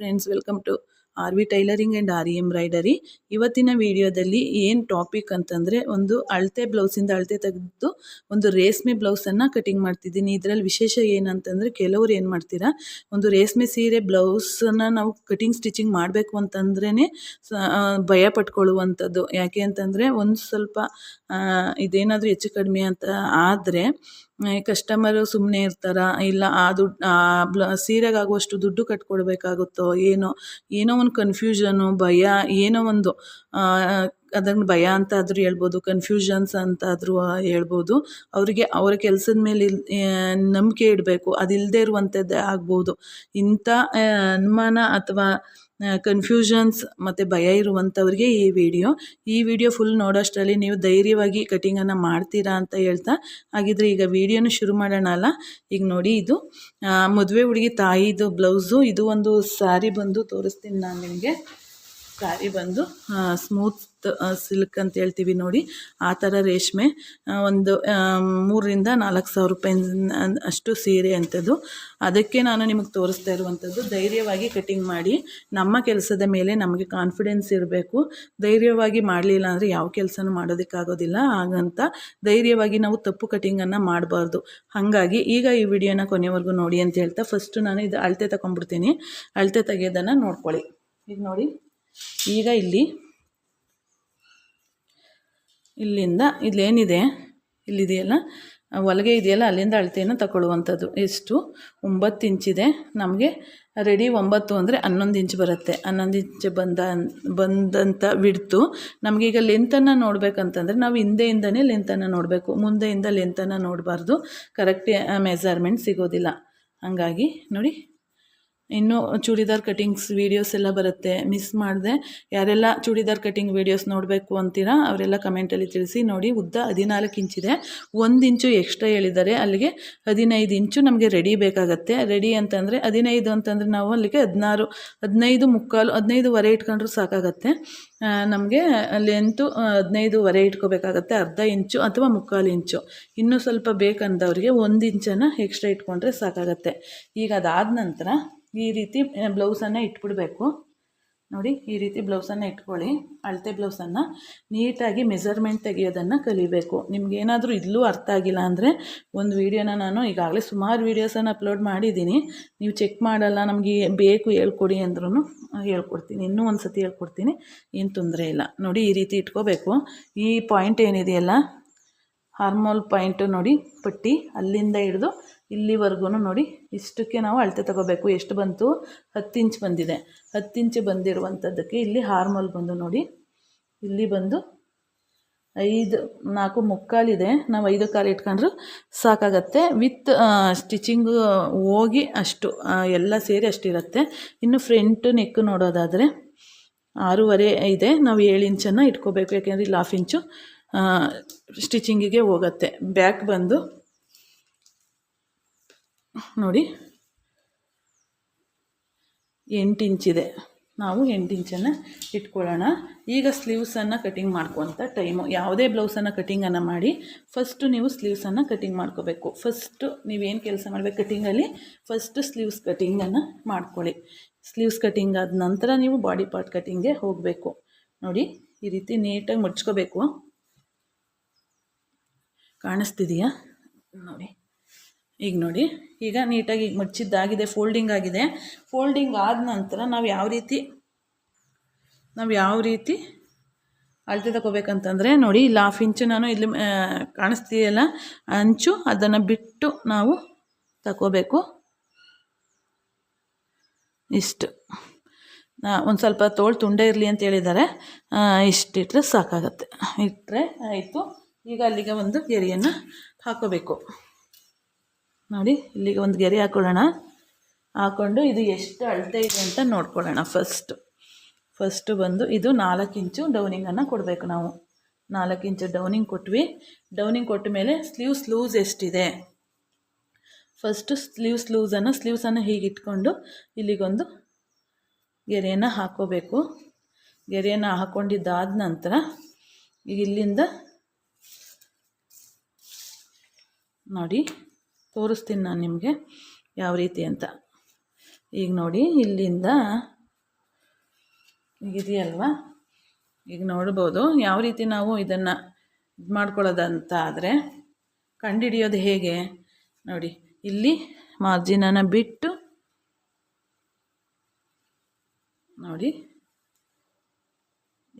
Friends welcome to R V tailoring and R E embroidery ಇವತ್ತಿನ ವಿಡಿಯೋದಲ್ಲಿ ಏನು topic ಅಂತಂದರೆ ಒಂದು ಅಳತೆ ಬ್ಲೌಸಿಂದ ಅಳತೆ ತೆಗೆದು ಒಂದು ರೇಷ್ಮೆ ಬ್ಲೌಸನ್ನು ಕಟಿಂಗ್ ಮಾಡ್ತಿದ್ದೀನಿ. ಇದರಲ್ಲಿ ವಿಶೇಷ ಏನಂತಂದರೆ ಕೆಲವರು ಏನು ಮಾಡ್ತೀರಾ? ಒಂದು ರೇಷ್ಮೆ ಸೀರೆ ಬ್ಲೌಸನ್ನು ನಾವು ಕಟಿಂಗ್ ಸ್ಟಿಚಿಂಗ್ ಮಾಡಬೇಕು ಅಂತಂದ್ರೇ ಭಯ ಪಟ್ಕೊಳ್ಳುವಂಥದ್ದು. ಯಾಕೆ ಅಂತಂದರೆ ಒಂದು ಸ್ವಲ್ಪ ಇದೇನಾದರೂ ಹೆಚ್ಚು ಕಡಿಮೆ ಅಂತ ಆದರೆ ಕಸ್ಟಮರು ಸುಮ್ಮನೆ ಇರ್ತಾರಾ? ಇಲ್ಲ ಆ ದುಡ್ಡು ಆ ಬ್ಲ, ಸೀರೆಗಾಗುವಷ್ಟು ದುಡ್ಡು ಕಟ್ಕೊಡ್ಬೇಕಾಗುತ್ತೋ? ಏನೋ ಏನೋ ಒಂದು ಕನ್ಫ್ಯೂಷನು ಭಯ, ಏನೋ ಒಂದು. ಅದನ್ನು ಭಯ ಅಂತ ಆದರೂ ಹೇಳ್ಬೋದು ಕನ್ಫ್ಯೂಷನ್ಸ್ ಅಂತಾದರೂ ಹೇಳ್ಬೋದು. ಅವರಿಗೆ, ಅವರ ಕೆಲಸದ ಮೇಲೆ ನಂಬಿಕೆ ಇಡಬೇಕು ಅದಿಲ್ಲದೆ ಇರುವಂಥದ್ದೇ ಆಗ್ಬೋದು. ಇಂಥ ಅನುಮಾನ ಅಥವಾ ಕನ್ಫ್ಯೂಷನ್ಸ್ ಮತ್ತು ಭಯ ಇರುವಂಥವ್ರಿಗೆ ಈ ವಿಡಿಯೋ ಈ ವಿಡಿಯೋ ಫುಲ್ ನೋಡೋಷ್ಟರಲ್ಲಿ ನೀವು ಧೈರ್ಯವಾಗಿ ಕಟಿಂಗನ್ನು ಮಾಡ್ತೀರಾ ಅಂತ ಹೇಳ್ತಾ, ಹಾಗಿದ್ರೆ ಈಗ ವಿಡಿಯೋನ ಶುರು ಮಾಡೋಣ ಅಲ್ಲ? ಈಗ ನೋಡಿ ಇದು ಮದುವೆ ಹುಡುಗಿ ತಾಯಿದು ಬ್ಲೌಸು, ಇದು ಒಂದು ಸ್ಯಾರಿ ಬಂದು ತೋರಿಸ್ತೀನಿ ನಾನು ನಿಮಗೆ. ಸ್ಯಾರಿ ಬಂದು ಸ್ಮೂತ್ ಸಿಲ್ಕ್ ಅಂತ ಹೇಳ್ತೀವಿ ನೋಡಿ. ಆ ಥರ ರೇಷ್ಮೆ ಒಂದು ಮೂರರಿಂದ ನಾಲ್ಕು ಸಾವಿರ ರೂಪಾಯಿ ಅಷ್ಟು ಸೀರೆ ಅಂಥದ್ದು. ಅದಕ್ಕೆ ನಾನು ನಿಮಗೆ ತೋರಿಸ್ತಾ ಇರುವಂಥದ್ದು, ಧೈರ್ಯವಾಗಿ ಕಟಿಂಗ್ ಮಾಡಿ. ನಮ್ಮ ಕೆಲಸದ ಮೇಲೆ ನಮಗೆ ಕಾನ್ಫಿಡೆನ್ಸ್ ಇರಬೇಕು. ಧೈರ್ಯವಾಗಿ ಮಾಡಲಿಲ್ಲ ಅಂದರೆ ಯಾವ ಕೆಲಸನೂ ಮಾಡೋದಕ್ಕಾಗೋದಿಲ್ಲ. ಹಾಗಂತ ಧೈರ್ಯವಾಗಿ ನಾವು ತಪ್ಪು ಕಟಿಂಗನ್ನು ಮಾಡಬಾರ್ದು. ಹಾಗಾಗಿ ಈಗ ಈ ವಿಡಿಯೋನ ಕೊನೆವರೆಗೂ ನೋಡಿ ಅಂತ ಹೇಳ್ತಾ ಫಸ್ಟು ನಾನು ಇದು ಅಳತೆ ತಗೊಂಡ್ಬಿಡ್ತೀನಿ. ಅಳತೆ ತೆಗೆಯೋದನ್ನು ನೋಡ್ಕೊಳ್ಳಿ. ಈಗ ನೋಡಿ. ಈಗ ಇಲ್ಲಿ, ಇಲ್ಲಿಂದ ಇಲ್ಲೇನಿದೆ? ಇಲ್ಲಿದೆಯಲ್ಲ? ಹೊಲಿಗೆ ಇದೆಯಲ್ಲ, ಅಲ್ಲಿಂದ ಅಳತೆಯನ್ನು ತಗೊಳ್ಳುವಂಥದ್ದು. ಎಷ್ಟು? ಒಂಬತ್ತು ಇಂಚಿದೆ. ನಮಗೆ ರೆಡಿ ಒಂಬತ್ತು ಅಂದರೆ ಹನ್ನೊಂದು ಇಂಚ್ ಬರುತ್ತೆ. ಹನ್ನೊಂದು ಇಂಚ್ ಬಂದ, ಬಂದಂಥ ಬಿಡ್ತು ನಮಗೀಗ ಲೆಂತನ್ನು ನೋಡಬೇಕಂತಂದರೆ ನಾವು ಹಿಂದೆಯಿಂದನೇ ಲೆಂತನ್ನು ನೋಡಬೇಕು. ಮುಂದೆಯಿಂದ ಲೆಂತನ್ನು ನೋಡಬಾರ್ದು. ಕರೆಕ್ಟ್ ಮೆಜರ್ಮೆಂಟ್ ಸಿಗೋದಿಲ್ಲ. ಹಾಗಾಗಿ ನೋಡಿ. ಇನ್ನೂ ಚೂಡಿದಾರ್ ಕಟಿಂಗ್ಸ್ ವೀಡಿಯೋಸ್ ಎಲ್ಲ ಬರುತ್ತೆ. ಮಿಸ್ ಮಾಡಿದೆ. ಯಾರೆಲ್ಲ ಚೂಡಿದಾರ್ ಕಟಿಂಗ್ ವೀಡಿಯೋಸ್ ನೋಡಬೇಕು ಅಂತೀರಾ, ಅವರೆಲ್ಲ ಕಮೆಂಟಲ್ಲಿ ತಿಳಿಸಿ. ನೋಡಿ, ಉದ್ದ ಹದಿನಾಲ್ಕು ಇಂಚಿದೆ ಒಂದು ಇಂಚು ಎಕ್ಸ್ಟ್ರಾ ಹೇಳಿದ್ದಾರೆ. ಅಲ್ಲಿಗೆ ಹದಿನೈದು ಇಂಚು ನಮಗೆ ರೆಡಿ ಬೇಕಾಗತ್ತೆ. ರೆಡಿ ಅಂತಂದರೆ, ಹದಿನೈದು ಅಂತಂದರೆ ನಾವು ಅಲ್ಲಿಗೆ ಹದಿನಾರು, ಹದಿನೈದು ಮುಕ್ಕಾಲು, ಹದಿನೈದುವರೆ ಇಟ್ಕೊಂಡ್ರೂ ಸಾಕಾಗತ್ತೆ. ನಮಗೆ ಲೆಂತು ಹದಿನೈದುವರೆ ಇಟ್ಕೋಬೇಕಾಗತ್ತೆ. ಅರ್ಧ ಇಂಚು ಅಥವಾ ಮುಕ್ಕಾಲು ಇಂಚು ಇನ್ನೂ ಸ್ವಲ್ಪ ಬೇಕಂದವ್ರಿಗೆ ಒಂದು ಇಂಚನ್ನು ಎಕ್ಸ್ಟ್ರಾ ಇಟ್ಕೊಂಡ್ರೆ ಸಾಕಾಗತ್ತೆ. ಈಗ ಅದಾದ ನಂತರ ಈ ರೀತಿ ಬ್ಲೌಸನ್ನು ಇಟ್ಬಿಡಬೇಕು. ನೋಡಿ, ಈ ರೀತಿ ಬ್ಲೌಸನ್ನು ಇಟ್ಕೊಳ್ಳಿ. ಅಳತೆ ಬ್ಲೌಸನ್ನು ನೀಟಾಗಿ ಮೆಸರ್ಮೆಂಟ್ ತೆಗೆಯೋದನ್ನು ಕಲಿಬೇಕು. ನಿಮಗೇನಾದರೂ ಇಲ್ಲೂ ಅರ್ಥ ಆಗಿಲ್ಲ ಅಂದರೆ ಒಂದು ವೀಡಿಯೋನ ನಾನು ಈಗಾಗಲೇ ಸುಮಾರು ವೀಡಿಯೋಸನ್ನು ಅಪ್ಲೋಡ್ ಮಾಡಿದ್ದೀನಿ. ನೀವು ಚೆಕ್ ಮಾಡಲ್ಲ, ನಮಗೆ ಬೇಕು ಹೇಳ್ಕೊಡಿ ಅಂದ್ರೂ ಹೇಳ್ಕೊಡ್ತೀನಿ. ಇನ್ನೂ ಒಂದು ಸತಿ ಹೇಳ್ಕೊಡ್ತೀನಿ, ಏನು ತೊಂದರೆ ಇಲ್ಲ. ನೋಡಿ, ಈ ರೀತಿ ಇಟ್ಕೋಬೇಕು. ಈ ಪಾಯಿಂಟ್ ಏನಿದೆಯಲ್ಲ, ಹಾರ್ಮೋಲ್ ಪಾಯಿಂಟು ನೋಡಿ, ಪಟ್ಟಿ ಅಲ್ಲಿಂದ ಹಿಡಿದು ಇಲ್ಲಿವರೆಗೂ ನೋಡಿ, ಇಷ್ಟಕ್ಕೆ ನಾವು ಅಳತೆ ತಗೋಬೇಕು. ಎಷ್ಟು ಬಂತು? ಹತ್ತು ಇಂಚ್ ಬಂದಿದೆ. ಹತ್ತು ಇಂಚ್ ಬಂದಿರುವಂಥದ್ದಕ್ಕೆ ಇಲ್ಲಿ ಹಾರ್ಮಲ್ ಬಂದು ನೋಡಿ. ಇಲ್ಲಿ ಬಂದು ಐದು, ನಾಲ್ಕು ಮುಕ್ಕಾಲಿದೆ ನಾವು ಐದು ಕಾಲು ಇಟ್ಕೊಂಡ್ರು ಸಾಕಾಗತ್ತೆ. ವಿತ್ ಸ್ಟಿಚಿಂಗು ಹೋಗಿ ಅಷ್ಟು ಎಲ್ಲ ಸೇರಿ ಅಷ್ಟಿರುತ್ತೆ. ಇನ್ನು ಫ್ರಂಟ್ ನೆಕ್ ನೋಡೋದಾದರೆ ಆರೂವರೆ ಇದೆ. ನಾವು ಏಳು ಇಂಚನ್ನು ಇಟ್ಕೋಬೇಕು. ಯಾಕೆಂದರೆ ಇಲ್ಲಿ ಹಾಫ್ ಇಂಚು ಸ್ಟಿಚಿಂಗಿಗೆ ಹೋಗತ್ತೆ. ಬ್ಯಾಕ್ ಬಂದು ನೋಡಿ. ಎಂಟು ಇಂಚಿದೆ ನಾವು ಎಂಟು ಇಂಚನ್ನು ಇಟ್ಕೊಳ್ಳೋಣ. ಈಗ ಸ್ಲೀವ್ಸನ್ನು ಕಟಿಂಗ್ ಮಾಡ್ಕೊತ ಟೈಮು ಯಾವುದೇ ಬ್ಲೌಸನ್ನು ಕಟಿಂಗನ್ನು ಮಾಡಿ ಫಸ್ಟು ನೀವು ಸ್ಲೀವ್ಸನ್ನು ಕಟಿಂಗ್ ಮಾಡ್ಕೋಬೇಕು. ಫಸ್ಟು ನೀವೇನು ಕೆಲಸ ಮಾಡಬೇಕು ಕಟಿಂಗಲ್ಲಿ ಫಸ್ಟು ಸ್ಲೀವ್ಸ್ ಕಟಿಂಗನ್ನು ಮಾಡ್ಕೊಳ್ಳಿ. ಸ್ಲೀವ್ಸ್ ಕಟಿಂಗ್ ಆದ ನಂತರ ನೀವು ಬಾಡಿ ಪಾರ್ಟ್ ಕಟಿಂಗ್ಗೆ ಹೋಗಬೇಕು. ನೋಡಿ, ಈ ರೀತಿ ನೀಟಾಗಿ ಮುಚ್ಕೋಬೇಕು ಕಾಣಿಸ್ತಿದೆಯಾ? ನೋಡಿ. ಈಗ ನೋಡಿ, ಈಗ ನೀಟಾಗಿ ಈಗ ಮುಚ್ಚಿದ್ದಾಗಿದೆ ಫೋಲ್ಡಿಂಗ್ ಆಗಿದೆ. ಫೋಲ್ಡಿಂಗ್ ಆದ ನಂತರ ನಾವು ಯಾವ ರೀತಿ, ನಾವು ಯಾವ ರೀತಿ ಅಳತೆ ತಗೋಬೇಕಂತಂದರೆ ನೋಡಿ, ಇಲ್ಲಿ ಹಾಫ್ ಇಂಚು ನಾನು ಇಲ್ಲಿ ಕಾಣಿಸ್ತೀಯಲ್ಲ, ಅಂಚು, ಅದನ್ನು ಬಿಟ್ಟು ನಾವು ತಗೋಬೇಕು. ಇಷ್ಟು. ಒಂದು ಸ್ವಲ್ಪ ತೋಳು ತುಂಡೆ ಇರಲಿ ಅಂತ ಹೇಳಿದ್ದಾರೆ ಇಷ್ಟಿಟ್ಟರೆ ಸಾಕಾಗತ್ತೆ. ಇಟ್ಟರೆ ಆಯಿತು. ಈಗ ಅಲ್ಲಿಗೆ ಒಂದು ಗೆರೆಯನ್ನು ಹಾಕೋಬೇಕು. ನೋಡಿ, ಇಲ್ಲಿಗೆ ಒಂದು ಗೆರೆ ಹಾಕ್ಕೊಳ್ಳೋಣ ಹಾಕ್ಕೊಂಡು ಇದು ಎಷ್ಟು ಅಳತೆ ಇದೆ ಅಂತ ನೋಡ್ಕೊಳ್ಳೋಣ ಫಸ್ಟು ಫಸ್ಟು ಬಂದು ಇದು ನಾಲ್ಕು ಇಂಚು ಡೌನಿಂಗನ್ನು ಕೊಡಬೇಕು ನಾವು. ನಾಲ್ಕು ಇಂಚು ಡೌನಿಂಗ್ ಕೊಟ್ವಿ. ಡೌನಿಂಗ್ ಕೊಟ್ಟ ಮೇಲೆ ಸ್ಲೀವ್ಸ್ ಲೂಸ್ ಎಷ್ಟಿದೆ? ಫಸ್ಟು ಸ್ಲೀವ್ಸ್ ಲೂಸನ್ನು ಸ್ಲೀವ್ಸನ್ನು ಹೀಗೆ ಇಟ್ಕೊಂಡು ಇಲ್ಲಿಗೊಂದು ಗೆರೆಯನ್ನು ಹಾಕ್ಕೋಬೇಕು ಗೆರೆಯನ್ನು ಹಾಕ್ಕೊಂಡಿದ್ದಾದ ನಂತರ ಈಗ ಇಲ್ಲಿಂದ ನೋಡಿ ತೋರಿಸ್ತೀನಿ ನಾನು ನಿಮಗೆ ಯಾವ ರೀತಿ ಅಂತ. ಈಗ ನೋಡಿ, ಇಲ್ಲಿಂದ ಇದೆಯಲ್ವಾ? ಈಗ ನೋಡ್ಬೋದು, ಯಾವ ರೀತಿ ನಾವು ಇದನ್ನು ಇದು ಮಾಡ್ಕೊಳ್ಳೋದಂತ ಆದರೆ ಕಂಡುಹಿಡಿಯೋದು ಹೇಗೆ? ನೋಡಿ, ಇಲ್ಲಿ ಮಾರ್ಜಿನನ್ನು ಬಿಟ್ಟು ನೋಡಿ,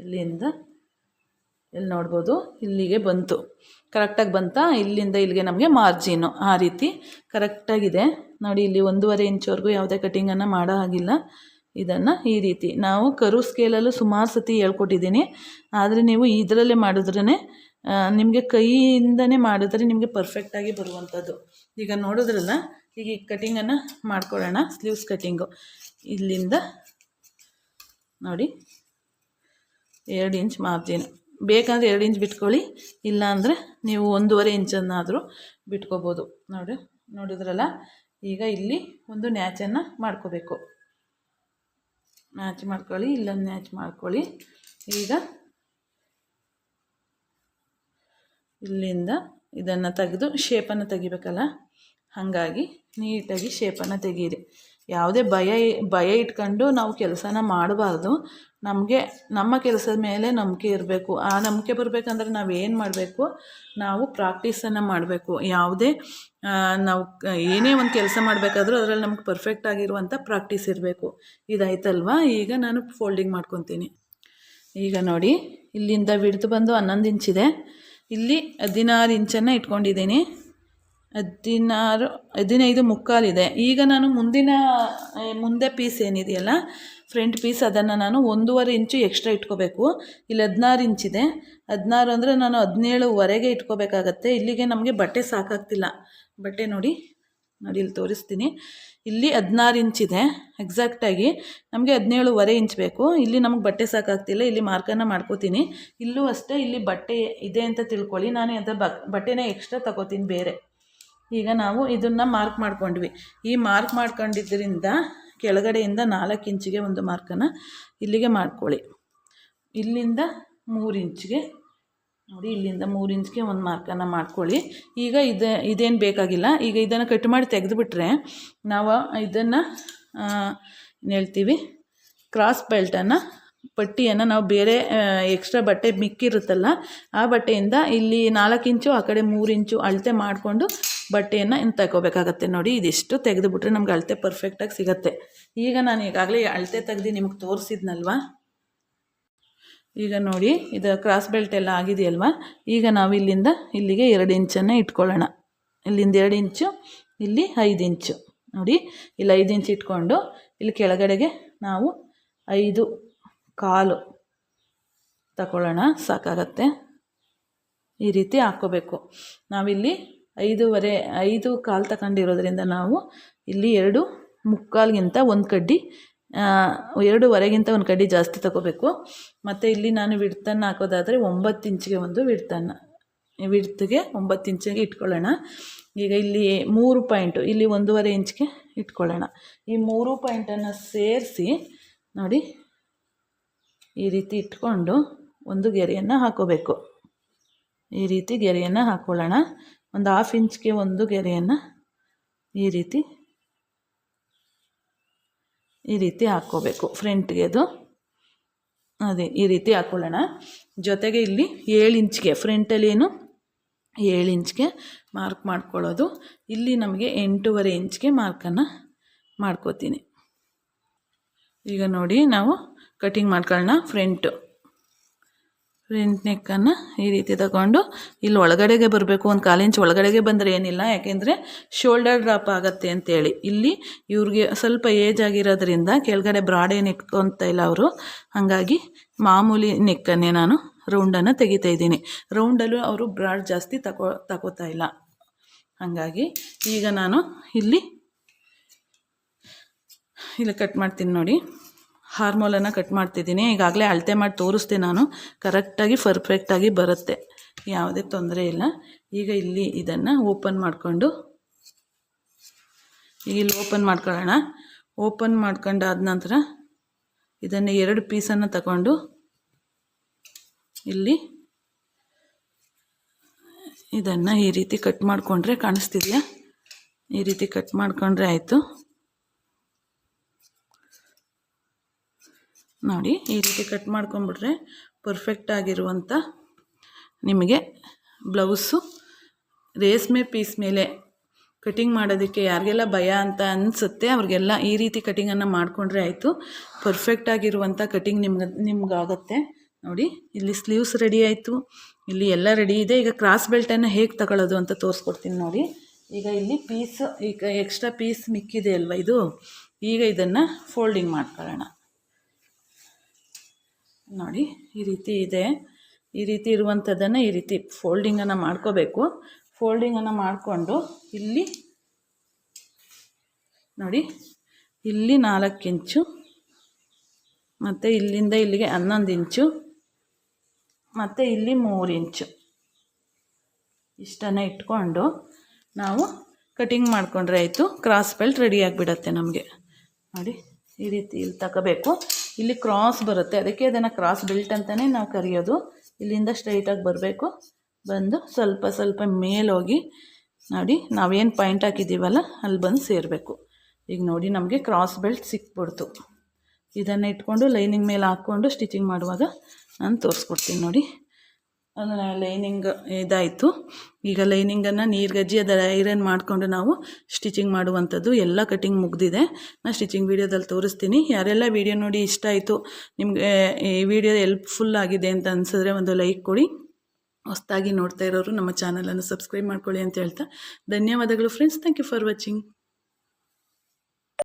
ಇಲ್ಲಿಂದ ಇಲ್ಲಿ ನೋಡ್ಬೋದು, ಇಲ್ಲಿಗೆ ಬಂತು. ಕರೆಕ್ಟಾಗಿ ಬಂತಾ? ಇಲ್ಲಿಂದ ಇಲ್ಲಿಗೆ ನಮಗೆ ಮಾರ್ಜಿನು ಆ ರೀತಿ ಕರೆಕ್ಟಾಗಿದೆ ನೋಡಿ, ಇಲ್ಲಿ ಒಂದೂವರೆ ಇಂಚವರೆಗೂ ಯಾವುದೇ ಕಟಿಂಗನ್ನು ಮಾಡೋ ಹಾಗಿಲ್ಲ. ಇದನ್ನು ಈ ರೀತಿ. ನಾವು ಕರು ಸ್ಕೇಲಲ್ಲೂ ಸುಮಾರು ಸತಿ ಹೇಳ್ಕೊಟ್ಟಿದ್ದೀನಿ. ಆದರೆ ನೀವು ಇದರಲ್ಲೇ ಮಾಡಿದ್ರೇ ನಿಮಗೆ ಕೈಯಿಂದನೇ ಮಾಡಿದ್ರೆ ನಿಮಗೆ ಪರ್ಫೆಕ್ಟಾಗಿ ಬರುವಂಥದ್ದು ಈಗ ನೋಡಿದ್ರಲ್ಲ, ಈಗ ಈ ಕಟಿಂಗನ್ನು ಮಾಡ್ಕೊಳ್ಳೋಣ ಸ್ಲೀವ್ಸ್ ಕಟಿಂಗು ಇಲ್ಲಿಂದ ನೋಡಿ, ಎರಡು ಇಂಚ್ ಮಾರ್ಜಿನ್ ಬೇಕಂದರೆ ಎರಡು ಇಂಚ್ ಬಿಟ್ಕೊಳ್ಳಿ, ಇಲ್ಲಾಂದರೆ ನೀವು ಒಂದೂವರೆ ಇಂಚನ್ನಾದರೂ ಬಿಟ್ಕೋಬೋದು. ನೋಡಿ, ನೋಡಿದ್ರಲ್ಲ? ಈಗ ಇಲ್ಲಿ ಒಂದು ನ್ಯಾಚನ್ನು ಮಾಡ್ಕೋಬೇಕು. ಮ್ಯಾಚ್ ಮಾಡ್ಕೊಳ್ಳಿ, ಇಲ್ಲೊಂದು ನ್ಯಾಚ್ ಮಾಡ್ಕೊಳ್ಳಿ. ಈಗ ಇಲ್ಲಿಂದ ಇದನ್ನು ತೆಗೆದು ಶೇಪನ್ನು ತೆಗಿಬೇಕಲ್ಲ? ಹಾಗಾಗಿ ನೀಟಾಗಿ ಶೇಪನ್ನು ತೆಗೀರಿ. ಯಾವುದೇ ಭಯ ಭಯ ಇಟ್ಕೊಂಡು ನಾವು ಕೆಲಸನ ಮಾಡಬಾರ್ದು. ನಮಗೆ, ನಮ್ಮ ಕೆಲಸದ ಮೇಲೆ ನಂಬಿಕೆ ಇರಬೇಕು. ಆ ನಂಬಿಕೆ ಬರಬೇಕಂದ್ರೆ ನಾವು ಏನು ಮಾಡಬೇಕು? ನಾವು ಪ್ರಾಕ್ಟೀಸನ್ನು ಮಾಡಬೇಕು. ಯಾವುದೇ ನಾವು ಏನೇ ಒಂದು ಕೆಲಸ ಮಾಡಬೇಕಾದ್ರೂ ಅದರಲ್ಲಿ ನಮ್ಗೆ ಪರ್ಫೆಕ್ಟ್ ಆಗಿರುವಂಥ ಪ್ರಾಕ್ಟೀಸ್ ಇರಬೇಕು. ಇದಾಯ್ತಲ್ವಾ? ಈಗ ನಾನು ಫೋಲ್ಡಿಂಗ್ ಮಾಡ್ಕೊತೀನಿ. ಈಗ ನೋಡಿ, ಇಲ್ಲಿಂದ ಬಿಡ್ತು ಬಂದು ಹನ್ನೊಂದು ಇಂಚಿದೆ ಇಲ್ಲಿ ಹದಿನಾರು ಇಂಚನ್ನು ಇಟ್ಕೊಂಡಿದ್ದೀನಿ. ಹದಿನಾರು, ಹದಿನೈದು ಮುಕ್ಕಾಲಿದೆ ಈಗ ನಾನು ಮುಂದಿನ ಮುಂದೆ ಪೀಸ್ ಏನಿದೆಯಲ್ಲ ಫ್ರಂಟ್ ಪೀಸ್ ಅದನ್ನು ನಾನು ಒಂದೂವರೆ ಇಂಚು ಎಕ್ಸ್ಟ್ರಾ ಇಟ್ಕೋಬೇಕು. ಇಲ್ಲಿ ಹದಿನಾರು ಇಂಚಿದೆ ಹದಿನಾರು ಅಂದರೆ ನಾನು ಹದಿನೇಳುವರೆಗೆ ಇಟ್ಕೋಬೇಕಾಗತ್ತೆ. ಇಲ್ಲಿಗೆ ನಮಗೆ ಬಟ್ಟೆ ಸಾಕಾಗ್ತಿಲ್ಲ. ಬಟ್ಟೆ ನೋಡಿ ನೋಡಿ ಇಲ್ಲಿ ತೋರಿಸ್ತೀನಿ. ಇಲ್ಲಿ ಹದಿನಾರು ಇಂಚಿದೆ ಎಕ್ಸಾಕ್ಟಾಗಿ ನಮಗೆ ಹದಿನೇಳುವರೆ ಇಂಚ್ ಬೇಕು. ಇಲ್ಲಿ ನಮಗೆ ಬಟ್ಟೆ ಸಾಕಾಗ್ತಿಲ್ಲ. ಇಲ್ಲಿ ಮಾರ್ಕನ್ನು ಮಾಡ್ಕೋತೀನಿ. ಇಲ್ಲೂ ಅಷ್ಟೇ ಇಲ್ಲಿ ಬಟ್ಟೆ ಇದೆ ಅಂತ ತಿಳ್ಕೊಳ್ಳಿ. ನಾನು ಅಂತ ಬಟ್ಟೆನೇ ಎಕ್ಸ್ಟ್ರಾ ತಗೋತೀನಿ ಬೇರೆ. ಈಗ ನಾವು ಇದನ್ನು ಮಾರ್ಕ್ ಮಾಡ್ಕೊಂಡ್ವಿ. ಈ ಮಾರ್ಕ್ ಮಾಡ್ಕೊಂಡಿದ್ದರಿಂದ ಕೆಳಗಡೆಯಿಂದ ನಾಲ್ಕು ಇಂಚಿಗೆ ಒಂದು ಮಾರ್ಕನ್ನು ಇಲ್ಲಿಗೆ ಮಾಡ್ಕೊಳ್ಳಿ. ಇಲ್ಲಿಂದ ಮೂರು ಇಂಚಿಗೆ, ನೋಡಿ ಇಲ್ಲಿಂದ ಮೂರು ಇಂಚಿಗೆ ಒಂದು ಮಾರ್ಕನ್ನು ಮಾಡ್ಕೊಳ್ಳಿ. ಈಗ ಇದು, ಇದೇನು ಬೇಕಾಗಿಲ್ಲ. ಈಗ ಇದನ್ನು ಕಟ್ ಮಾಡಿ ತೆಗೆದುಬಿಟ್ರೆ ನಾವು ಇದನ್ನು ಹೇಳ್ತೀವಿ ಕ್ರಾಸ್ ಬೆಲ್ಟನ್ನು ಪಟ್ಟಿಯನ್ನು ನಾವು ಬೇರೆ ಎಕ್ಸ್ಟ್ರಾ ಬಟ್ಟೆ ಮಿಕ್ಕಿರುತ್ತಲ್ಲ, ಆ ಬಟ್ಟೆಯಿಂದ ಇಲ್ಲಿ ನಾಲ್ಕು ಇಂಚು, ಆ ಕಡೆ ಮೂರು ಇಂಚು ಅಳತೆ ಮಾಡಿಕೊಂಡು ಬಟ್ಟೆಯನ್ನು ಇನ್ನು ತಗೋಬೇಕಾಗತ್ತೆ ನೋಡಿ, ಇದಿಷ್ಟು ತೆಗೆದುಬಿಟ್ರೆ ನಮ್ಗೆ ಅಳತೆ ಪರ್ಫೆಕ್ಟಾಗಿ ಸಿಗುತ್ತೆ. ಈಗ ನಾನು ಈಗಾಗಲೇ ಅಳತೆ ತೆಗ್ದು ನಿಮ್ಗೆ ತೋರಿಸಿದ್ನಲ್ವ? ಈಗ ನೋಡಿ, ಇದು ಕ್ರಾಸ್ ಬೆಲ್ಟ್ ಎಲ್ಲ ಆಗಿದೆಯಲ್ವ? ಈಗ ನಾವು ಇಲ್ಲಿಂದ ಇಲ್ಲಿಗೆ ಎರಡು ಇಂಚನ್ನು ಇಟ್ಕೊಳ್ಳೋಣ. ಇಲ್ಲಿಂದ ಎರಡು ಇಂಚು, ಇಲ್ಲಿ ಐದು ಇಂಚು. ನೋಡಿ, ಇಲ್ಲಿ ಐದು ಇಂಚು ಇಟ್ಕೊಂಡು ಇಲ್ಲಿ ಕೆಳಗಡೆಗೆ ನಾವು ಐದು ಕಾಲು ತಗೊಳ್ಳೋಣ ಸಾಕಾಗತ್ತೆ. ಈ ರೀತಿ ಹಾಕ್ಕೋಬೇಕು. ನಾವಿಲ್ಲಿ ಐದೂವರೆ, ಐದು ಕಾಲು ತಗೊಂಡಿರೋದ್ರಿಂದ ನಾವು ಇಲ್ಲಿ ಎರಡು ಮುಕ್ಕಾಲ್ಗಿಂತ ಒಂದು ಕಡ್ಡಿ ಎರಡೂವರೆಗಿಂತ ಒಂದು ಕಡ್ಡಿ ಜಾಸ್ತಿ ತಗೋಬೇಕು. ಮತ್ತು ಇಲ್ಲಿ ನಾನು ವಿಡ್ತನ್ನು ಹಾಕೋದಾದರೆ ಒಂಬತ್ತು ಇಂಚಿಗೆ ಒಂದು ವಿಡ್ತನ್ನು, ವಿಡ್ತಿಗೆ ಒಂಬತ್ತು ಇಂಚಿಗೆ ಇಟ್ಕೊಳ್ಳೋಣ. ಈಗ ಇಲ್ಲಿ ಮೂರು ಪಾಯಿಂಟು, ಇಲ್ಲಿ ಒಂದೂವರೆ ಇಂಚಿಗೆ ಇಟ್ಕೊಳ್ಳೋಣ. ಈ ಮೂರು ಪಾಯಿಂಟನ್ನು ಸೇರಿಸಿ ನೋಡಿ, ಈ ರೀತಿ ಇಟ್ಕೊಂಡು ಒಂದು ಗೆರೆಯನ್ನು ಹಾಕೋಬೇಕು. ಈ ರೀತಿ ಗೆರೆಯನ್ನು ಹಾಕ್ಕೊಳ್ಳೋಣ ಒಂದು ಹಾಫ್ ಇಂಚ್ಗೆ ಒಂದು ಗೆರೆಯನ್ನು ಈ ರೀತಿ ಈ ರೀತಿ ಹಾಕ್ಕೋಬೇಕು ಫ್ರಂಟ್ಗೆ ಅದು. ಅದೇ, ಈ ರೀತಿ ಹಾಕ್ಕೊಳ್ಳೋಣ. ಜೊತೆಗೆ ಇಲ್ಲಿ ಏಳು ಇಂಚ್ಗೆ ಫ್ರಂಟಲ್ಲೇನು ಏಳು ಇಂಚ್ಗೆ ಮಾರ್ಕ್ ಮಾಡ್ಕೊಳ್ಳೋದು. ಇಲ್ಲಿ ನಮಗೆ ಎಂಟೂವರೆ ಇಂಚ್ಗೆ ಮಾರ್ಕನ್ನು ಮಾಡ್ಕೋತೀನಿ. ಈಗ ನೋಡಿ ನಾವು ಕಟಿಂಗ್ ಮಾಡ್ಕೊಳ್ಳೋಣ, ಫ್ರಂಟು. ಫ್ರಂಟ್ ನೆಕ್ಕನ್ನು ಈ ರೀತಿ ತಗೊಂಡು ಇಲ್ಲಿ ಒಳಗಡೆಗೆ ಬರಬೇಕು. ಒಂದು ಕಾಲು ಇಂಚ್ ಒಳಗಡೆಗೆ ಬಂದರೆ ಏನಿಲ್ಲ. ಯಾಕೆಂದರೆ ಶೋಲ್ಡರ್ ಡ್ರಾಪ್ ಆಗುತ್ತೆ ಅಂತೇಳಿ. ಇಲ್ಲಿ ಇವ್ರಿಗೆ ಸ್ವಲ್ಪ ಏಜ್ ಆಗಿರೋದ್ರಿಂದ ಕೆಳಗಡೆ ಬ್ರಾಡ್ ಏನು ಇಟ್ಕೊತ ಇಲ್ಲ ಅವರು. ಹಾಗಾಗಿ ಮಾಮೂಲಿ ನೆಕ್ಕನ್ನೇ ನಾನು ರೌಂಡನ್ನು ತೆಗಿತಾ ಇದ್ದೀನಿ. ರೌಂಡಲ್ಲೂ ಅವರು ಬ್ರಾಡ್ ಜಾಸ್ತಿ ತಗೋ ತಗೋತಾ ಇಲ್ಲ. ಹಾಗಾಗಿ ಈಗ ನಾನು ಇಲ್ಲಿ ಇಲ್ಲಿ ಕಟ್ ಮಾಡ್ತೀನಿ ನೋಡಿ. ಹಾರ್ಮೋಲನ್ನು ಕಟ್ ಮಾಡ್ತಿದ್ದೀನಿ. ಈಗಾಗಲೇ ಅಳತೆ ಮಾಡಿ ತೋರಿಸ್ತೆ ನಾನು. ಕರೆಕ್ಟಾಗಿ ಪರ್ಫೆಕ್ಟಾಗಿ ಬರುತ್ತೆ. ಯಾವುದೇ ತೊಂದರೆ ಇಲ್ಲ. ಈಗ ಇಲ್ಲಿ ಇದನ್ನು ಓಪನ್ ಮಾಡಿಕೊಂಡು ಈಗ ಇಲ್ಲಿ ಓಪನ್ ಮಾಡ್ಕೊಳ್ಳೋಣ. ಓಪನ್ ಮಾಡ್ಕೊಂಡಾದ ನಂತರ ಇದನ್ನು ಎರಡು ಪೀಸನ್ನು ತಗೊಂಡು, ಇಲ್ಲಿ ಇದನ್ನು ಈ ರೀತಿ ಕಟ್ ಮಾಡಿಕೊಂಡ್ರೆ ಕಾಣಿಸ್ತಿದೆಯಾ? ಈ ರೀತಿ ಕಟ್ ಮಾಡಿಕೊಂಡ್ರೆ ಆಯಿತು. ನೋಡಿ ಈ ರೀತಿ ಕಟ್ ಮಾಡ್ಕೊಂಬಿಟ್ರೆ ಪರ್ಫೆಕ್ಟ್ ಆಗಿರುವಂಥ ನಿಮಗೆ ಬ್ಲೌಸು ರೇಷ್ಮೆ ಪೀಸ್ ಮೇಲೆ ಕಟಿಂಗ್ ಮಾಡೋದಕ್ಕೆ ಯಾರಿಗೆಲ್ಲ ಭಯ ಅಂತ ಅನಿಸುತ್ತೆ, ಅವ್ರಿಗೆಲ್ಲ ಈ ರೀತಿ ಕಟಿಂಗನ್ನು ಮಾಡಿಕೊಂಡ್ರೆ ಆಯಿತು. ಪರ್ಫೆಕ್ಟಾಗಿರುವಂಥ ಕಟಿಂಗ್ ನಿಮ್ಗೆ, ನಿಮ್ಗಾಗತ್ತೆ. ನೋಡಿ, ಇಲ್ಲಿ ಸ್ಲೀವ್ಸ್ ರೆಡಿ ಆಯಿತು. ಇಲ್ಲಿ ಎಲ್ಲ ರೆಡಿ ಇದೆ. ಈಗ ಕ್ರಾಸ್ ಬೆಲ್ಟನ್ನು ಹೇಗೆ ತಗೊಳ್ಳೋದು ಅಂತ ತೋರಿಸ್ಕೊಡ್ತೀನಿ ನೋಡಿ. ಈಗ ಇಲ್ಲಿ ಪೀಸ್ ಈಗ ಎಕ್ಸ್ಟ್ರಾ ಪೀಸ್ ಮಿಕ್ಕಿದೆ ಅಲ್ವ ಇದು? ಈಗ ಇದನ್ನು ಫೋಲ್ಡಿಂಗ್ ಮಾಡ್ಕೊಳ್ಳೋಣ. ನೋಡಿ, ಈ ರೀತಿ ಇದೆ. ಈ ರೀತಿ ಇರುವಂಥದ್ದನ್ನು ಈ ರೀತಿ ಫೋಲ್ಡಿಂಗನ್ನು ಮಾಡ್ಕೋಬೇಕು. ಫೋಲ್ಡಿಂಗನ್ನು ಮಾಡಿಕೊಂಡು ಇಲ್ಲಿ, ನೋಡಿ, ಇಲ್ಲಿ ನಾಲ್ಕು ಇಂಚು, ಮತ್ತು ಇಲ್ಲಿಂದ ಇಲ್ಲಿಗೆ ಹನ್ನೊಂದು ಇಂಚು, ಮತ್ತು ಇಲ್ಲಿ ಮೂರು ಇಂಚು. ಇಷ್ಟನ್ನು ಇಟ್ಕೊಂಡು ನಾವು ಕಟಿಂಗ್ ಮಾಡಿಕೊಂಡ್ರೆ ಆಯಿತು. ಕ್ರಾಸ್ ಬೆಲ್ಟ್ ರೆಡಿ ಆಗಿಬಿಡತ್ತೆ ನಮಗೆ. ನೋಡಿ, ಈ ರೀತಿ ಇಲ್ಲಿ ತಗೋಬೇಕು. ಇಲ್ಲಿ ಕ್ರಾಸ್ ಬರುತ್ತೆ. ಅದಕ್ಕೆ ಅದನ್ನು ಕ್ರಾಸ್ ಬೆಲ್ಟ್ ಅಂತಲೇ ನಾವು ಕರೆಯೋದು. ಇಲ್ಲಿಂದ ಸ್ಟ್ರೈಟಾಗಿ ಬರಬೇಕು. ಬಂದು ಸ್ವಲ್ಪ ಸ್ವಲ್ಪ ಮೇಲೋಗಿ ನೋಡಿ, ನಾವೇನು ಪಾಯಿಂಟ್ ಹಾಕಿದ್ದೀವಲ್ಲ, ಅಲ್ಲಿ ಬಂದು ಸೇರಬೇಕು. ಈಗ ನೋಡಿ ನಮಗೆ ಕ್ರಾಸ್ ಬೆಲ್ಟ್ ಸಿಕ್ಬಿಡ್ತು. ಇದನ್ನು ಇಟ್ಕೊಂಡು ಲೈನಿಂಗ್ ಮೇಲೆ ಹಾಕ್ಕೊಂಡು ಸ್ಟಿಚಿಂಗ್ ಮಾಡುವಾಗ ನಾನು ತೋರಿಸ್ಕೊಡ್ತೀನಿ ನೋಡಿ. ಲೈನಿಂಗ್ ಇದಾಯಿತು. ಈಗ ಲೈನಿಂಗನ್ನು ನೀರ್ಗಜ್ಜಿ ಅದರ ಐರನ್ ಮಾಡಿಕೊಂಡು ನಾವು ಸ್ಟಿಚಿಂಗ್ ಮಾಡುವಂಥದ್ದು ಎಲ್ಲ ಕಟಿಂಗ್ ಮುಗ್ದಿದೆ. ನಾನು ಸ್ಟಿಚಿಂಗ್ ವೀಡಿಯೋದಲ್ಲಿ ತೋರಿಸ್ತೀನಿ. ಯಾರೆಲ್ಲ ವೀಡಿಯೋ ನೋಡಿ ಇಷ್ಟ ಆಯಿತು, ನಿಮಗೆ ಈ ವಿಡಿಯೋ ಎಲ್ಪ್ಫುಲ್ ಆಗಿದೆ ಅಂತ ಅನಿಸಿದ್ರೆ ಒಂದು ಲೈಕ್ ಕೊಡಿ. ಹೊಸ್ತಾಗಿ ನೋಡ್ತಾ ಇರೋರು ನಮ್ಮ ಚಾನಲನ್ನು ಸಬ್ಸ್ಕ್ರೈಬ್ ಮಾಡ್ಕೊಳ್ಳಿ ಅಂತ ಹೇಳ್ತಾ. ಧನ್ಯವಾದಗಳು friends. Thank you for watching.